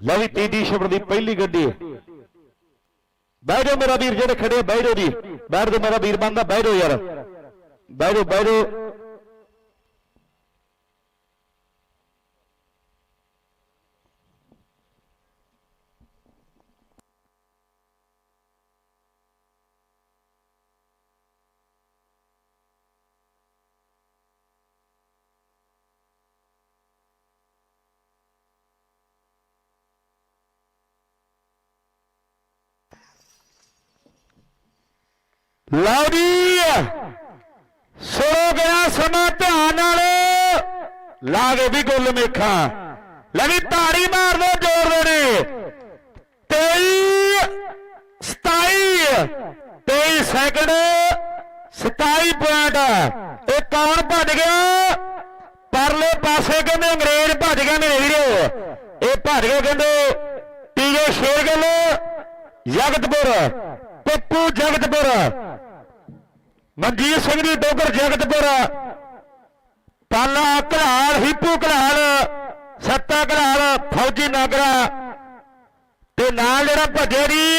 ਲਓ ਵੀ ਤੀਜੀ ਸ਼ਬਦ ਦੀ ਪਹਿਲੀ ਗੱਡੀ। ਬਹਿ ਜਾਓ ਮੇਰਾ ਵੀਰ, ਜਿਹੜੇ ਖੜੇ ਬਹਿ ਜਾਓ ਜੀ। ਬੈਠ ਜਾਓ ਮੇਰਾ ਵੀਰ, ਬੰਦਾ ਬਹਿ ਜਾਓ ਯਾਰ। ਬਹਿ ਜਾਓ ਬਹਿ ਜਾਓ। ਲਓ ਜੀ। ਸੁਣੋ ਗਿਆ ਸਮਾਂ ਧਿਆਨ ਨਾਲ। ਲਾ ਕੇ ਵੀ ਗੁੱਲ ਮੇਖਾਂ। ਲੈ ਵੀ ਤਾੜੀ ਮਾਰ ਦੋ, ਜੋਰ ਦੇਣੇ 23 27 23 ਸੈਕਿੰਡ 27 ਪੁਆਇੰਟ ਇਹ ਕੌਣ ਭੱਜ ਗਿਆ? ਪਰਲੇ ਪਾਸੇ ਕਹਿੰਦੇ ਅੰਗਰੇਜ਼ ਭੱਜ ਗਏ ਨੇ ਵੀਰੋ। ਇਹ ਭੱਜ ਗਏ ਕਹਿੰਦੇ ਪੀਓ ਸ਼ੇਰਗਲ ਜਗਤਪੁਰ, ਪੱਪੂ ਜਗਤਪੁਰ। ਮਨਜੀਤ ਸਿੰਘ ਦੀ ਡੋਗਰ ਜਗਤਪੁਰ। ਪਾਲਾ ਘਲਾਲ, ਹੀਪੂ ਘਲਾਲ, ਸੱਤਾ ਘਲਾਲ, ਫੌਜੀ ਨਾਗਰਾ। ਤੇ ਨਾਲ ਜਿਹੜਾ ਭੱਜੇ ਦੀ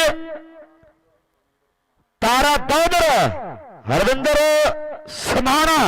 ਤਾਰਾ ਦੌਦਰ ਹਰਵਿੰਦਰ ਸਮਾਣਾ।